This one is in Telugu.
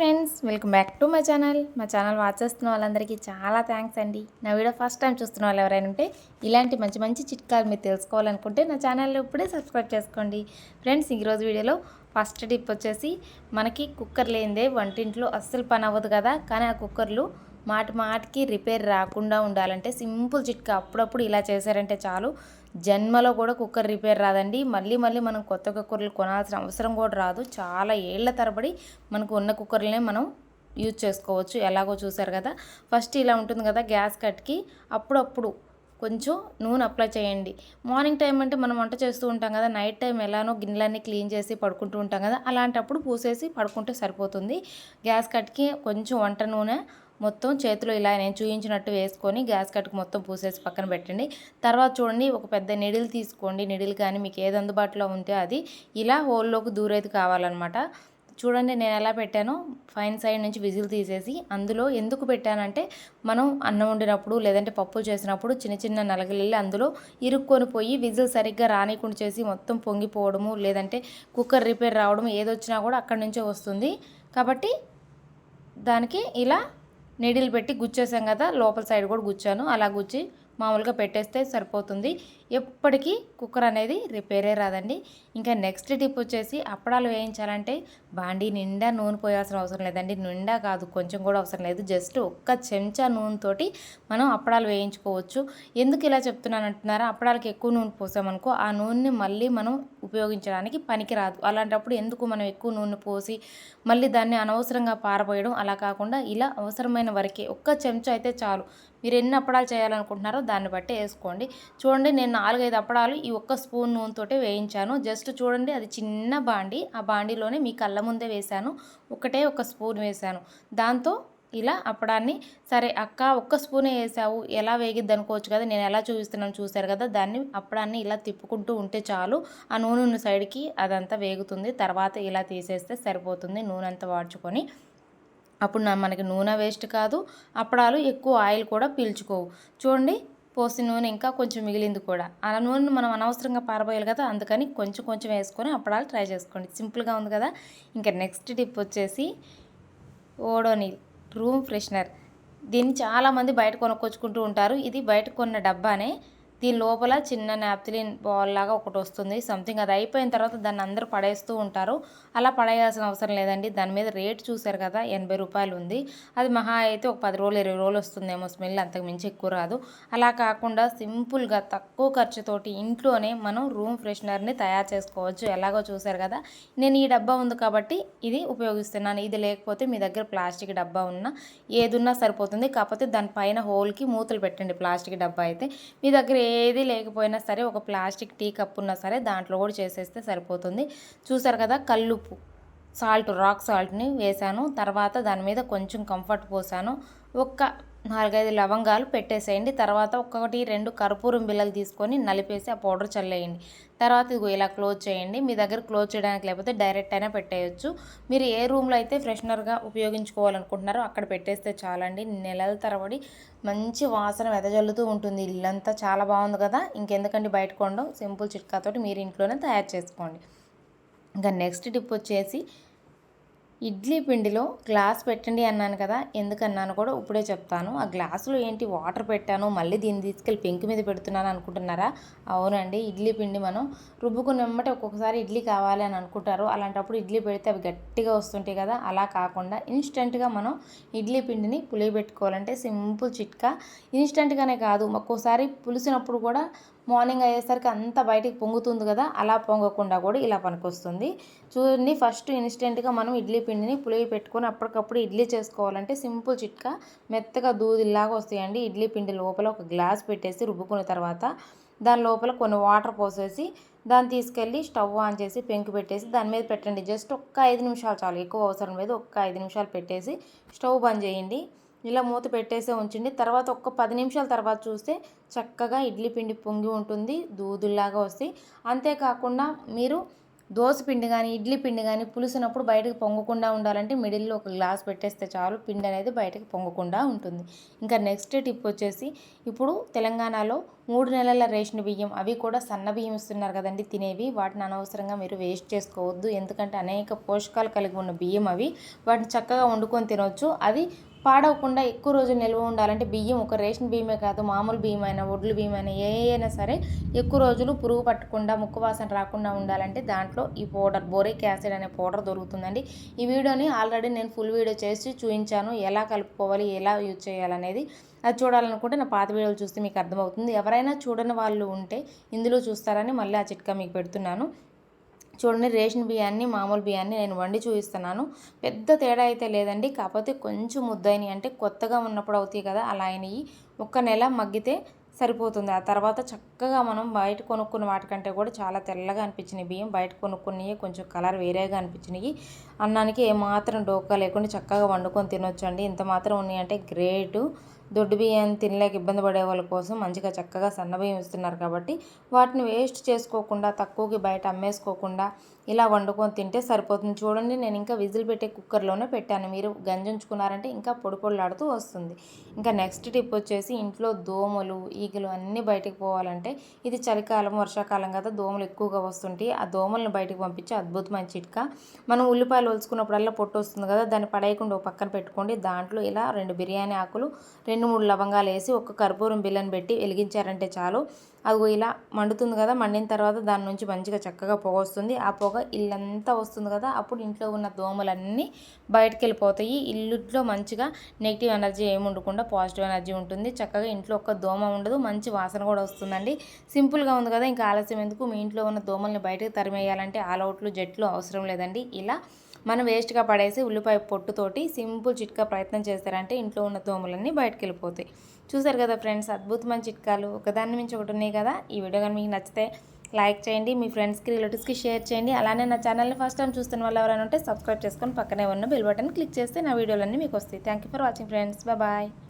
Friends welcome back to my channel. మా ఛానల్ వాచ్ చేస్తున్న వాళ్ళందరికీ చాలా థ్యాంక్స్ అండి. నా వీడియో ఫస్ట్ టైం చూస్తున్న వాళ్ళు ఎవరైనా ఉంటే ఇలాంటి మంచి మంచి చిట్కాలు మీరు తెలుసుకోవాలనుకుంటే నా ఛానల్లో ఇప్పుడే సబ్స్క్రైబ్ చేసుకోండి. ఫ్రెండ్స్ ఈరోజు వీడియోలో ఫస్ట్ టిప్ వచ్చేసి మనకి కుక్కర్ లేనిదే వంటింట్లో అస్సలు పని అవ్వదు కదా. కానీ ఆ కుక్కర్లు మాటి మాటికి రిపేర్ రాకుండా ఉండాలంటే సింపుల్ చిట్కా. అప్పుడప్పుడు ఇలా చేశారంటే చాలు. జన్మలో కూడా కుక్కర్ రిపేర్ రాదండి. మళ్ళీ మళ్ళీ మనం కొత్త కుక్కర్లు కొనాల్సిన అవసరం కూడా రాదు. చాలా ఏళ్ళ తరబడి మనకు ఉన్న కుక్కర్లనే మనం యూజ్ చేసుకోవచ్చు. ఎలాగో చూసారు కదా. ఫస్ట్ ఇలా ఉంటుంది కదా గ్యాస్ కట్కి. అప్పుడప్పుడు కొంచెం నూనె అప్లై చేయండి. మార్నింగ్ టైం అంటే మనం వంట చేస్తూ ఉంటాం కదా. నైట్ టైం ఎలానో గిన్నెలన్నీ క్లీన్ చేసి పడుకుంటూ ఉంటాం కదా. అలాంటప్పుడు పూసేసి పడుకుంటే సరిపోతుంది. గ్యాస్ కట్కి కొంచెం వంట నూనె మొత్తం చేతిలో ఇలా నేను చూపించినట్టు వేసుకొని గ్యాస్ కట్టుకు మొత్తం పూసేసి పక్కన పెట్టండి. తర్వాత చూడండి ఒక పెద్ద నిడిల్ తీసుకోండి. నిడిల్ కానీ మీకు ఏది అందుబాటులో ఉంటే అది ఇలా హోల్లోకి దూరేది కావాలన్నమాట. చూడండి నేను ఎలా పెట్టానో ఫైన్ సైడ్ నుంచి విజిల్ తీసేసి అందులో ఎందుకు పెట్టానంటే మనం అన్నం వండినప్పుడు లేదంటే పప్పు చేసినప్పుడు చిన్న చిన్న నలగలిల్లి అందులో ఇరుక్కొని పోయి విజిల్ సరిగ్గా రానికుండా చేసి మొత్తం పొంగిపోవడము లేదంటే కుక్కర్ రిపేర్ రావడం ఏదొచ్చినా కూడా అక్కడి నుంచే వస్తుంది. కాబట్టి దానికి ఇలా నీడిల్ పెట్టి గుచ్చేసాం కదా లోపల సైడ్ కూడా గుచ్చాను. అలా గుచ్చి మామూలుగా పెట్టేస్తే సరిపోతుంది. ఎప్పటికీ కుక్కర్ అనేది రిపేరే రాదండి. ఇంకా నెక్స్ట్ టిప్ వచ్చేసి అప్పడాలు వేయించాలంటే బాండీ నిండా నూనె పోయాల్సిన అవసరం లేదండి. నిండా కాదు కొంచెం కూడా అవసరం లేదు. జస్ట్ ఒక్క చెంచా నూనెతోటి మనం అప్పడాలు వేయించుకోవచ్చు. ఎందుకు ఇలా చెప్తున్నాను అంటున్నారా అప్పడాలకి ఎక్కువ నూనె పోసామనుకో ఆ నూనెని మళ్ళీ మనం ఉపయోగించడానికి పనికిరాదు అలాంటప్పుడు ఎందుకు మనం ఎక్కువ నూనె పోసి మళ్ళీ దాన్ని అనవసరంగా పారబోయడం? అలా కాకుండా ఇలా అవసరమైన వరకే ఒక్క చెంచా అయితే చాలు. మీరు ఎన్ని అప్పడాలు చేయాలనుకుంటున్నారో దాన్ని బట్టి వేసుకోండి. చూడండి నేను నాలుగైదు అప్పడాలు ఈ ఒక్క స్పూన్ నూనెతోటే వేయించాను. జస్ట్ చూడండి అది చిన్న బాండి. ఆ బాండీలోనే మీ కళ్ళ ముందే వేశాను. ఒకటే ఒక స్పూన్ వేశాను. దాంతో ఇలా అప్పడాన్ని సరే అక్క ఒక్క స్పూనే వేసావు ఎలా వేగిద్ది అనుకోవచ్చు కదా నేను ఎలా చూపిస్తున్నాను చూశారు కదా దాన్ని అప్పడాన్ని ఇలా తిప్పుకుంటూ ఉంటే చాలు. ఆ నూనె ఉన్న సైడ్కి అదంతా వేగుతుంది. తర్వాత ఇలా తీసేస్తే సరిపోతుంది నూనె అంతా వాడ్చుకొని. అప్పుడు మనకి నూనె వేస్ట్ కాదు. అప్పడాలు ఎక్కువ ఆయిల్ కూడా పీల్చుకోవు. చూడండి పోసిన నూనె ఇంకా కొంచెం మిగిలింది కూడా. అలా నూనెను మనం అనవసరంగా పారబోయాలి కదా అందుకని కొంచెం కొంచెం వేసుకొని అప్పడాలు ట్రై చేసుకోండి. సింపుల్గా ఉంది కదా. ఇంకా నెక్స్ట్ టిప్ వచ్చేసి ఓడోనిల్ రూమ్ ఫ్రెషనర్. దీన్ని చాలామంది బయట కొనుక్కొచ్చుకుంటూ ఉంటారు. ఇది బయట కొన్న డబ్బానే దీని లోపల చిన్న నాప్తిలిన్ బాల్ లాగా ఒకటి వస్తుంది. సంథింగ్ అది అయిపోయిన తర్వాత దాన్ని అందరూ పడేస్తూ ఉంటారు. అలా పడేయాల్సిన అవసరం లేదండి. దాని మీద రేట్ చూసారు కదా ఎనభై రూపాయలు ఉంది. అది మహా అయితే ఒక పది రోజులు ఇరవై రోజులు వస్తుందేమో స్మెల్ అంతకు మించి ఎక్కువ రాదు. అలా కాకుండా సింపుల్గా తక్కువ ఖర్చుతోటి ఇంట్లోనే మనం రూమ్ ఫ్రెషనర్ని తయారు చేసుకోవచ్చు. ఎలాగో చూశారు కదా నేను ఈ డబ్బా ఉంది కాబట్టి ఇది ఉపయోగిస్తున్నాను. ఇది లేకపోతే మీ దగ్గర ప్లాస్టిక్ డబ్బా ఉన్నా ఏదున్నా సరిపోతుంది. కాకపోతే దానిపైన హోల్కి మూతలు పెట్టండి ప్లాస్టిక్ డబ్బా అయితే. మీ దగ్గర ఏది లేకపోయినా సరే ఒక ప్లాస్టిక్ టీ కప్ ఉన్నా సరే దాంట్లో కూడా చేసేస్తే సరిపోతుంది. చూసారు కదా కల్లుపు సాల్ట్ రాక్ సాల్ట్ని వేసాను తర్వాత దాని మీద కొంచెం కంఫర్ట్ పోసాను. ఒక్క నాలుగైదు లవంగాలు పెట్టేసేయండి. తర్వాత ఒక్కొక్కటి రెండు కర్పూరం బిల్లలు తీసుకొని నలిపేసి ఆ పౌడర్ చల్లేయండి. తర్వాత ఇదిగో ఇలా క్లోజ్ చేయండి. మీ దగ్గర క్లోజ్ చేయడానికి లేకపోతే డైరెక్ట్ అయినా పెట్టేయచ్చు. మీరు ఏ రూమ్లో అయితే ఫ్రెషనర్గా ఉపయోగించుకోవాలనుకుంటున్నారో అక్కడ పెట్టేస్తే చాలండి. నెలల తరబడి మంచి వాసన వెదజల్లుతూ ఉంటుంది. ఇల్లంతా చాలా బాగుంది కదా. ఇంకెందుకండి బయట కొండం సింపుల్ చిట్కాతోటి మీరు ఇంట్లోనే తయారు చేసుకోండి. ఇంకా నెక్స్ట్ టిప్ వచ్చేసి ఇడ్లీ పిండిలో గ్లాస్ పెట్టండి అన్నాను కదా ఎందుకన్నాను కూడా ఇప్పుడే చెప్తాను. ఆ గ్లాసులో ఏంటి వాటర్ పెట్టాను మళ్ళీ దీన్ని తీసుకెళ్ళి పెంకు మీద పెడుతున్నాను అనుకుంటున్నారా? అవునండి ఇడ్లీ పిండి మనం రుబ్బుకుని వెంబటి ఒక్కొక్కసారి ఇడ్లీ కావాలి అని అనుకుంటారు. అలాంటప్పుడు ఇడ్లీ పెడితే అవి గట్టిగా వస్తుంటాయి కదా అలా కాకుండా ఇన్స్టెంట్గా మనం ఇడ్లీ పిండిని పులియబెట్టుకోవాలంటే సింపుల్ చిట్కా. ఇన్స్టెంట్గానే కాదు ఒక్కోసారి పులిసినప్పుడు కూడా మార్నింగ్ అయ్యేసరికి అంతా బయటికి పొంగుతుంది కదా అలా పొంగకుండా కూడా ఇలా పనికొస్తుంది. చూడండి ఫస్ట్ ఇన్స్టెంట్గా మనం ఇడ్లీ పిండిని పులిగి పెట్టుకొని అప్పటికప్పుడు ఇడ్లీ చేసుకోవాలంటే సింపుల్ చిట్కా. మెత్తగా దూదిలాగా వస్తాయండి. ఇడ్లీ పిండి లోపల ఒక గ్లాస్ పెట్టేసి రుబ్బుకున్న తర్వాత దాని లోపల కొన్ని వాటర్ పోసేసి దాన్ని తీసుకెళ్ళి స్టవ్ ఆన్ చేసి పెంకు పెట్టేసి దాని మీద పెట్టండి. జస్ట్ ఒక్క ఐదు నిమిషాలు చాలు. ఎక్కువ అవసరం లేదు. ఒక్క ఐదు నిమిషాలు పెట్టేసి స్టవ్ బంద్ చేయండి. ఇలా మూత పెట్టేసే ఉంచండి. తర్వాత ఒక్క పది నిమిషాల తర్వాత చూస్తే చక్కగా ఇడ్లీ పిండి పొంగి ఉంటుంది దూదుల్లాగా వస్తాయి. అంతేకాకుండా మీరు దోశ పిండి కానీ ఇడ్లీ పిండి కానీ పులిసినప్పుడు బయటకు పొంగకుండా ఉండాలంటే మిడిల్లో ఒక గ్లాస్ పెట్టేస్తే చాలు పిండి అనేది బయటకు పొంగకుండా ఉంటుంది. ఇంకా నెక్స్ట్ టిప్ వచ్చేసి ఇప్పుడు తెలంగాణలో మూడు నెలల రేషన్ బియ్యం అవి కూడా సన్న బియ్యం ఇస్తున్నారు కదండి తినేవి. వాటిని అనవసరంగా మీరు వేస్ట్ చేసుకోవద్దు. ఎందుకంటే అనేక పోషకాలు కలిగి ఉన్న బియ్యం అవి. వాటిని చక్కగా వండుకొని తినవచ్చు అది పాడవకుండా ఎక్కువ రోజులు నిల్వ ఉండాలంటే బియ్యం ఒక రేషన్ బియ్యమే కాదు మామూలు బియ్యం అయినా ఒడ్లు బియ్యం అయినా ఏ అయినా సరే ఎక్కువ రోజులు పురుగు పట్టకుండా ముక్కు వాసన రాకుండా ఉండాలంటే దాంట్లో ఈ పౌడర్ బోరిక్ యాసిడ్ అనే పౌడర్ దొరుకుతుందండి. ఈ వీడియోని ఆల్రెడీ నేను ఫుల్ వీడియో చేసి చూపించాను ఎలా కలుపుకోవాలి ఎలా యూజ్ చేయాలనేది. అది చూడాలనుకుంటే నా పాత వీడియోలు చూస్తే మీకు అర్థమవుతుంది. ఎవరైనా చూడని వాళ్ళు ఉంటే ఇందులో చూస్తారని మళ్ళీ ఆ చిట్కా మీకు పెడుతున్నాను. చూడండి రేషన్ బియ్యాన్ని మామూలు బియ్యాన్ని నేను వండి చూపిస్తున్నాను. పెద్ద తేడా అయితే లేదండి. కాకపోతే కొంచెం ముద్దయిని అంటే కొత్తగా ఉన్నప్పుడు అవుతాయి కదా అలా అయినవి ఒక్క నెల మగ్గితే సరిపోతుంది. ఆ తర్వాత చక్కగా మనం బయట కొనుక్కున్న వాటికంటే కూడా చాలా తెల్లగా అనిపించినాయి బియ్యం. బయట కొనుక్కున్నవి కొంచెం కలర్ వేరేగా అనిపించినాయి. అన్నానికి ఏమాత్రం డోకా లేకుండా చక్కగా వండుకొని తినొచ్చండి. ఇంత మాత్రం ఉన్నాయంటే గ్రేటు. దొడ్డు బియ్యం తినలేక ఇబ్బంది పడే వాళ్ళ కోసం మంచిగా చక్కగా సన్న బియ్యం ఇస్తున్నారు కాబట్టి వాటిని వేస్ట్ చేసుకోకుండా తక్కువకి బయట అమ్మేసుకోకుండా ఇలా వండుకొని తింటే సరిపోతుంది. చూడండి నేను ఇంకా విజిల్ పెట్టే కుక్కర్లోనే పెట్టాను. మీరు గంజుంచుకున్నారంటే ఇంకా పొడి పొడిలాడుతూ వస్తుంది. ఇంకా నెక్స్ట్ టిప్ వచ్చేసి ఇంట్లో దోమలు ఈగలు అన్నీ బయటకు పోవాలంటే ఇది చలికాలం వర్షాకాలం కదా దోమలు ఎక్కువగా వస్తుంటాయి. ఆ దోమలను బయటకు పంపించే అద్భుతమైన చిట్కా. మనం ఉల్లిపాయలు ఒలుచుకున్నప్పుడల్లా పొట్టు వస్తుంది కదా దాన్ని పడేయకుండా ఒక పక్కన పెట్టుకోండి. దాంట్లో ఇలా రెండు బిర్యానీ ఆకులు రెండు మూడు లవంగాలు వేసి ఒక కర్పూరం బిల్లని పెట్టి వెలిగించారంటే చాలు. అది ఇలా మండుతుంది కదా మండిన తర్వాత దాని నుంచి మంచిగా చక్కగా పొగ వస్తుంది. ఆ పొగ ఇల్లంతా వస్తుంది కదా అప్పుడు ఇంట్లో ఉన్న దోమలన్నీ బయటకు వెళ్ళిపోతాయి ఇల్లులో మంచిగా నెగిటివ్ ఎనర్జీ ఏమి ఉండకుండా పాజిటివ్ ఎనర్జీ ఉంటుంది. చక్కగా ఇంట్లో ఒక్క దోమ ఉండదు మంచి వాసన కూడా వస్తుందండి. సింపుల్గా ఉంది కదా ఇంకా ఆలస్యం ఎందుకు? మీ ఇంట్లో ఉన్న దోమల్ని బయటకు తరిమేయాలంటే ఆల్అవుట్లు జట్లు అవసరం లేదండి. ఇలా మనం వేస్ట్గా పడేసి ఉల్లిపాయ పొట్టుతోటి సింపుల్ చిట్కా ప్రయత్నం చేస్తారంటే ఇంట్లో ఉన్న దోమలన్నీ బయటకు వెళ్ళిపోతాయి చూసారు కదా ఫ్రెండ్స్ అద్భుతమైన చిట్కాలు. ఒకదాని మించి ఒకటి ఉన్నాయి కదా. ఈ వీడియో కానీ మీకు నచ్చితే లైక్ చేయండి మీ ఫ్రెండ్స్కి రిలేటివ్స్కి షేర్ చేయండి. అలానే నా ఛానల్ని ఫస్ట్ టైం చూస్తున్న వాళ్ళు ఎవరైనా ఉంటే సబ్స్క్రైబ్ చేసుకొని పక్కనే ఉన్న బెల్ బటన్ క్లిక్ చేస్తే నా వీడియోలన్నీ మీకు వస్తాయి. Thank for watching friends. Bye.